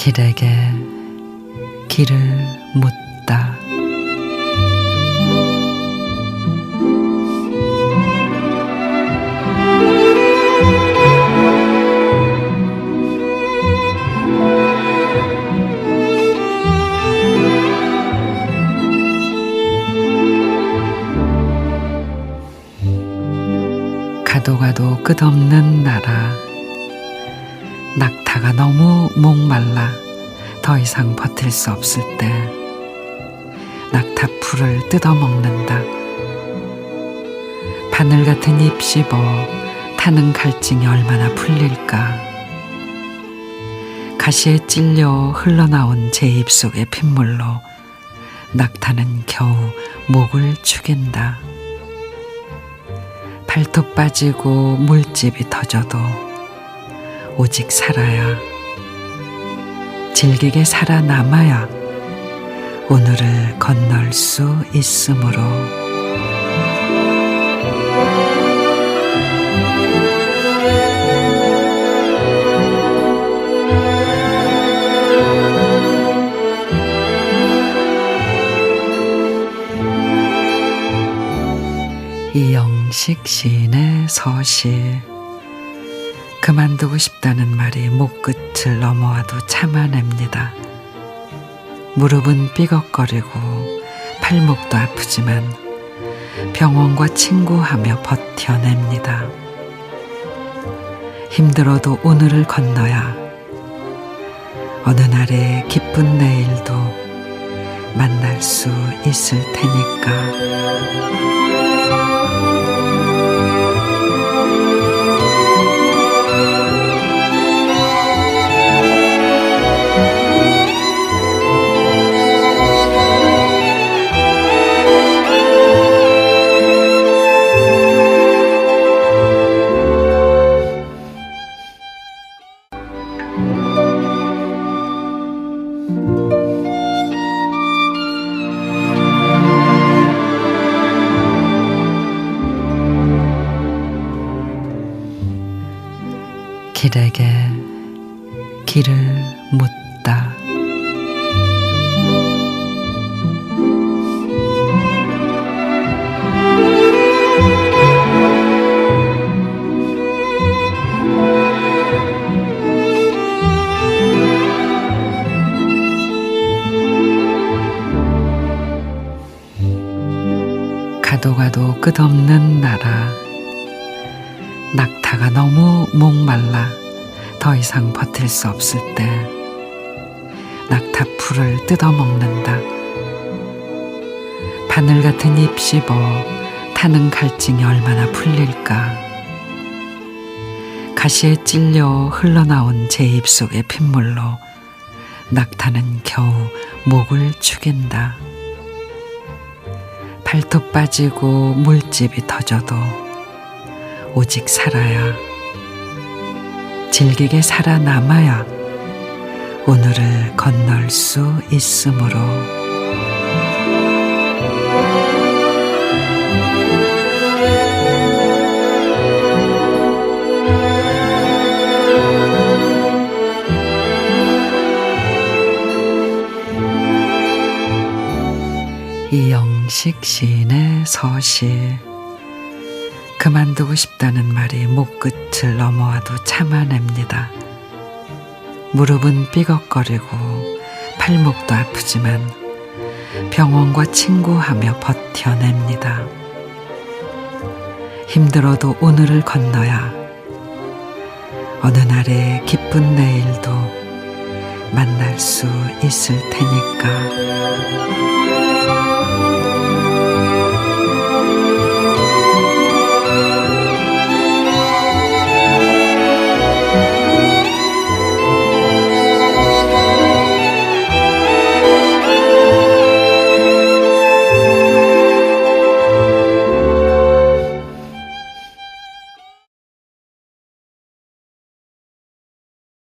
길에게 길을 묻 가도 가도 끝없는 나라. 낙타가 너무 목말라 더 이상 버틸 수 없을 때 낙타 풀을 뜯어먹는다. 바늘 같은 입 씹어 타는 갈증이 얼마나 풀릴까. 가시에 찔려 흘러나온 제 입속의 핏물로 낙타는 겨우 목을 죽인다. 발톱 빠지고 물집이 터져도 오직 살아야 질기게 살아남아야 오늘을 건널 수 있으므로. 이영 식 시인의 서시 그만두고 싶다는 말이 목끝을 넘어와도 참아냅니다. 무릎은 삐걱거리고 팔목도 아프지만 병원과 친구하며 버텨냅니다. 힘들어도 오늘을 건너야 어느 날의 기쁜 내일도 만날 수 있을 테니까. 길에게 길을 묻다. 가도 가도 끝없는 나라. 낙타가 너무 목말라 더 이상 버틸 수 없을 때 낙타 풀을 뜯어먹는다. 바늘 같은 입 씹어 타는 갈증이 얼마나 풀릴까. 가시에 찔려 흘러나온 제 입속의 핏물로 낙타는 겨우 목을 죽인다. 발톱 빠지고 물집이 터져도 오직 살아야. 질기게 살아남아야 오늘을 건널 수 있으므로. 이영식 시인의 서시 그만두고 싶다는 말이 목끝을 넘어와도 참아냅니다. 무릎은 삐걱거리고 팔목도 아프지만 병원과 친구하며 버텨냅니다. 힘들어도 오늘을 건너야 어느 날의 기쁜 내일도 만날 수 있을 테니까.